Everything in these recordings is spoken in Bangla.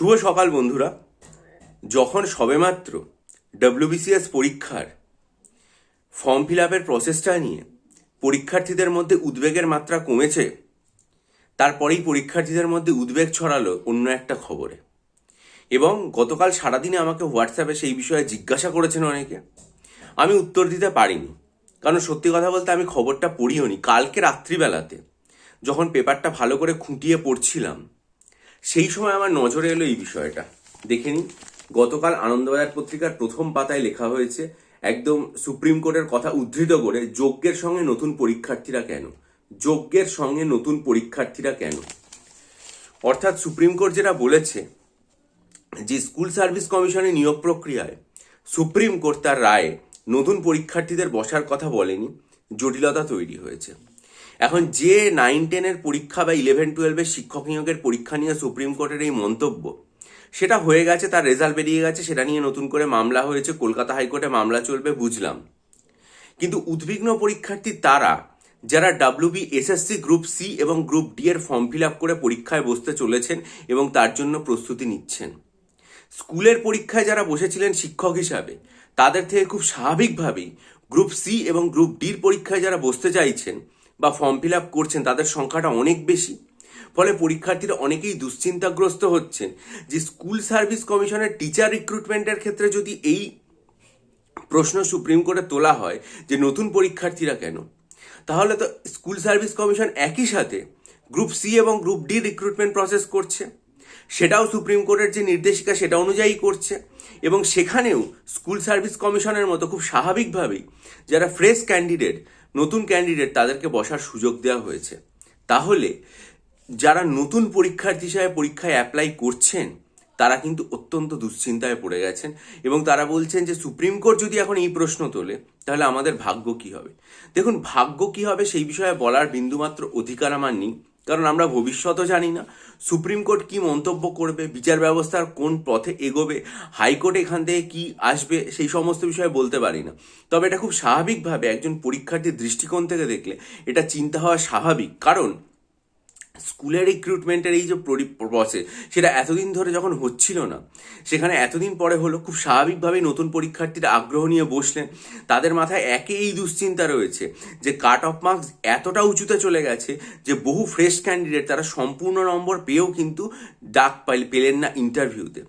শুভ সকাল, বন্ধুরা। যখন সবেমাত্র ডব্লিউবিসিএস পরীক্ষার ফর্ম ফিল আপের প্রসেসটা নিয়ে পরীক্ষার্থীদের মধ্যে উদ্বেগের মাত্রা কমেছে, তারপরেই পরীক্ষার্থীদের মধ্যে উদ্বেগ ছড়ালো অন্য একটা খবরে। এবং গতকাল সারাদিনে আমাকে হোয়াটসঅ্যাপে সেই বিষয়ে জিজ্ঞাসা করেছেন অনেকে। আমি উত্তর দিতে পারিনি, কারণ সত্যি কথা বলতে আমি খবরটা পড়িও নি কালকে রাত্রিবেলাতে যখন পেপারটা ভালো করে খুঁটিয়ে পড়ছিলাম সেই সময় আমার নজরে এলো এই বিষয়টা। দেখে নিন, গতকাল আনন্দবাজার পত্রিকার প্রথম পাতায় লেখা হয়েছে, একদম সুপ্রিম কোর্টের কথা উদ্ধৃত করে, যজ্ঞের সঙ্গে নতুন পরীক্ষার্থীরা কেন? যজ্ঞের সঙ্গে নতুন পরীক্ষার্থীরা কেন? অর্থাৎ সুপ্রিম কোর্ট যেটা বলেছে, যে স্কুল সার্ভিস কমিশনের নিয়োগ প্রক্রিয়ায় সুপ্রিম কোর্ট তার রায়ে নতুন পরীক্ষার্থীদের বসার কথা বলেনি, জটিলতা তৈরি হয়েছে। এখন যে নাইন টেনের পরীক্ষা বা ইলেভেন টুয়েলভের শিক্ষক নিয়োগের পরীক্ষা নিয়ে সুপ্রিম কোর্টের এই মন্তব্য, সেটা হয়ে গেছে, তার রেজাল্ট বেরিয়ে গেছে, সেটা নিয়ে নতুন করে মামলা হয়েছে, কলকাতা হাইকোর্টে মামলা চলবে, বুঝলাম। কিন্তু উদ্বিগ্ন পরীক্ষার্থী তারা, যারা ডাব্লিউবি এসএসসি গ্রুপ সি এবং গ্রুপ ডি এর ফর্ম ফিল আপ করে পরীক্ষায় বসতে চলেছেন এবং তার জন্য প্রস্তুতি নিচ্ছেন। স্কুলের পরীক্ষায় যারা বসেছিলেন শিক্ষক হিসাবে, তাদের থেকে খুব স্বাভাবিকভাবেই গ্রুপ সি এবং গ্রুপ ডির পরীক্ষায় যারা বসতে চাইছেন বা ফর্ম ফিল আপ করছেন, তাদের সংখ্যাটা অনেক বেশি। ফলে পরীক্ষার্থীরা অনেকেই দুশ্চিন্তাগ্রস্ত হচ্ছেন যে স্কুল সার্ভিস কমিশনের টিচার রিক্রুটমেন্টের ক্ষেত্রে যদি এই প্রশ্ন সুপ্রিম কোর্টে তোলা হয় যে নতুন পরীক্ষার্থীরা কেন? তাহলে তো স্কুল সার্ভিস কমিশন একই সাথে গ্রুপ সি এবং গ্রুপ ডি রিক্রুটমেন্ট প্রসেস করছে। সেটাও সুপ্রিম কোর্টের যে নির্দেশিকা, সেটা অনুযায়ী করছে। এবং সেখানেও স্কুল সার্ভিস কমিশনের মতো খুব স্বাভাবিকভাবেই যারা ফ্রেশ ক্যান্ডিডেট নতুন ক্যান্ডিডেট তাদেরকে বসার সুযোগ দেওয়া হয়েছে। তাহলে যারা নতুন পরীক্ষার্থী হিসাবে পরীক্ষায় অ্যাপ্লাই করছেন, তারা কিন্তু অত্যন্ত দুশ্চিন্তায় পড়ে গেছেন এবং তারা বলছেন যে সুপ্রিম কোর্ট যদি এখন এই প্রশ্ন তোলে, তাহলে আমাদের ভাগ্য কি হবে? দেখুন, ভাগ্য কি হবে সেই বিষয়ে বলার বিন্দুমাত্র অধিকার আমার নেই। কারণ আমরা ভবিষ্যতও জানি না। সুপ্রিম কোর্ট কি মন্তব্য করবে, বিচার ব্যবস্থার কোন পথে এগোবে, হাইকোর্ট এখান থেকে কি আসবে, সেই সমস্ত বিষয়ে বলতে পারি না। তবে এটা খুব স্বাভাবিকভাবে একজন পরীক্ষার্থীর দৃষ্টিকোণ থেকে দেখলে এটা চিন্তা হওয়া স্বাভাবিক। কারণ স্কুলের রিক্রুটমেন্টের এই যে প্রসেস সেটা এতদিন ধরে যখন হচ্ছিল না, সেখানে এতদিন পরে হলো, খুব স্বাভাবিকভাবেই নতুন পরীক্ষার্থীরা আগ্রহ নিয়ে বসলেন। তাদের মাথায় একে এই দুশ্চিন্তা রয়েছে যে কাট অফ মার্কস এতটা উঁচুতে চলে গেছে যে বহু ফ্রেশ ক্যান্ডিডেট তারা সম্পূর্ণ নম্বর পেয়েও কিন্তু ডাক পাইল, পেলেন না ইন্টারভিউতে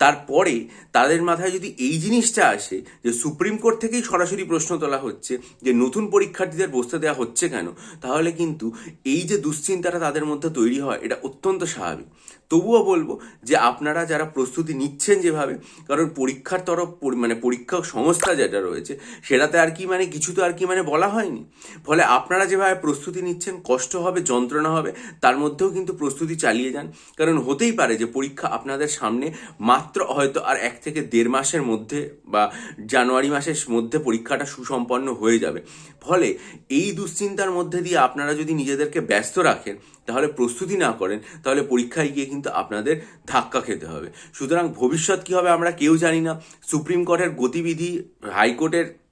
তারপরে তাদের মাথায় যদি এই জিনিসটা আসে যে সুপ্রিম কোর্ট থেকেই সরাসরি প্রশ্ন তোলা হচ্ছে যে নতুন পরীক্ষার্থীদের বসতে দেওয়া হচ্ছে কেন, তাহলে কিন্তু এই যে দুশ্চিন্তাটা তাদের মধ্যে তৈরি হয়, এটা অত্যন্ত স্বাভাবিক। তবুও বলব যে আপনারা যারা প্রস্তুতি নিচ্ছেন যেভাবে, কারণ পরীক্ষার তরফ মানে পরীক্ষা সংস্থা যেটা রয়েছে, সেটাতে আর কি মানে কিছু তো আর কি মানে বলা হয়নি। ফলে আপনারা যেভাবে প্রস্তুতি নিচ্ছেন, কষ্ট হবে, যন্ত্রণা হবে, তার মধ্যেও কিন্তু প্রস্তুতি চালিয়ে যান। কারণ হতেই পারে যে পরীক্ষা আপনাদের সামনে মাত্র হয়তো আর এক থেকে দেড় মাসের মধ্যে বা জানুয়ারি মাসের মধ্যে পরীক্ষাটা সুসম্পন্ন হয়ে যাবে। ফলে এই দুশ্চিন্তার মধ্যে দিয়ে আপনারা যদি নিজেদেরকে ব্যস্ত রাখেন, তাহলে প্রস্তুতি না করেন, তাহলে পরীক্ষায় গিয়ে কিন্তু আপনাদের ধাক্কা খেতে হবে। সুতরাং ভবিষ্যৎ কী হবে আমরা কেউ জানি না। সুপ্রিম কোর্টের গতিবিধি, হাইকোর্টের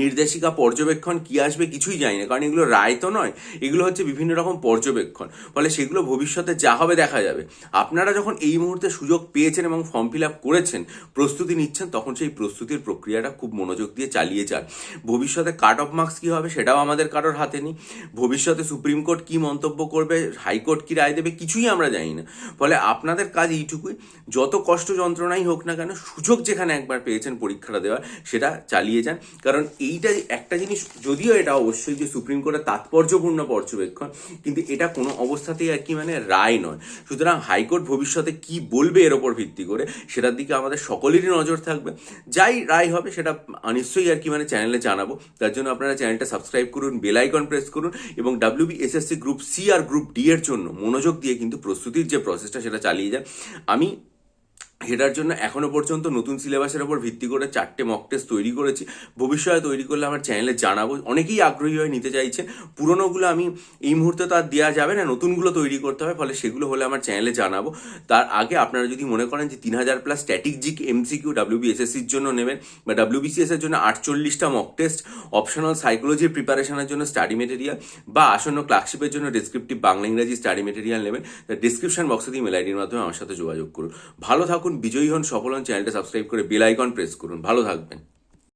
নির্দেশিকা পর্যবেক্ষণ কি আসবে কিছুই জানি না কারণ এগুলো রায় তো নয়, এগুলো হচ্ছে বিভিন্ন রকম পর্যবেক্ষণ। ফলে সেগুলো ভবিষ্যতে যা হবে দেখা যাবে। আপনারা যখন এই মুহূর্তে সুযোগ পেয়েছেন এবং ফর্ম ফিল আপ করেছেন, প্রস্তুতি নিচ্ছেন, তখন সেই প্রস্তুতির প্রক্রিয়াটা খুব মনোযোগ দিয়ে চালিয়ে যান। ভবিষ্যতে কাট অফ মার্কস কী হবে সেটাও আমাদের কারোর হাতে নেই। ভবিষ্যতে সুপ্রিম কোর্ট কী মন্তব্য করবে, হাইকোর্ট কী রায় দেবে কিছুই আমরা জানি না ফলে আপনাদের কাজ এইটুকুই, যত কষ্ট যন্ত্রণাই হোক না কেন, সুযোগ যেখানে একবার পেয়েছেন পরীক্ষাটা দেওয়ার, সেটা চালিয়ে যান। কারণ এইটা একটা জিনিস, যদিও এটা অবশ্যই যে সুপ্রিম কোর্টের তাৎপর্যপূর্ণ পর্যবেক্ষণ, কিন্তু এটা কোনো অবস্থাতেই আর কি মানে রায় নয়। সুতরাং হাইকোর্ট ভবিষ্যতে কি বলবে এর ওপর ভিত্তি করে, সেটার দিকে আমাদের সকলেরই নজর থাকবে। যাই রায় হবে, সেটা নিশ্চয়ই আর কি মানে চ্যানেলে জানাব। তার জন্য আপনারা চ্যানেলটা সাবস্ক্রাইব করুন বেল আইকন প্রেস করুন, এবং ডাব্লিউবি এসএসসি গ্রুপ সি আর গ্রুপ ডি এর জন্য মনোযোগ দিয়ে কিন্তু প্রস্তুতির যে প্রসেসটা সেটা চালিয়ে যান। আমি সেটার জন্য এখনও পর্যন্ত নতুন সিলেবাসের ওপর ভিত্তি করে চারটে মক টেস্ট তৈরি করেছি। ভবিষ্যতে তৈরি করলে আমার চ্যানেলে জানাব। অনেকেই আগ্রহী হয়ে নিতে চাইছেন পুরোনোগুলো আমি এই মুহূর্তে তো আর দেওয়া যাবে না, নতুনগুলো তৈরি করতে হবে, ফলে সেগুলো হলে আমার চ্যানেলে জানাব। তার আগে আপনারা যদি মনে করেন যে তিন হাজার plus static G K MCQ ডাব্লিউবিএসএসসির জন্য নেবেন, বা ডাব্লিউবিসিএস এর জন্য আটচল্লিশটা মক টেস্ট অপশনাল সাইকোলজির প্রিপারেশনের জন্য স্টাডি মেটেরিয়াল বা আসন্ন ক্লার্কশিপের জন্য ডিসক্রিপটিভ বাংলা ইংরাজি স্টাডি মেটেরিয়াল নেবেন ডিসক্রিপশন বক্সে দিয়ে মেল আইডির মাধ্যমে আমার সাথে যোগাযোগ করুন। ভালো থাকুন বিজয়ী হন সফল হন চ্যানেলটা সাবস্ক্রাইব করে বেল আইকন প্রেস করুন। ভালো থাকবেন।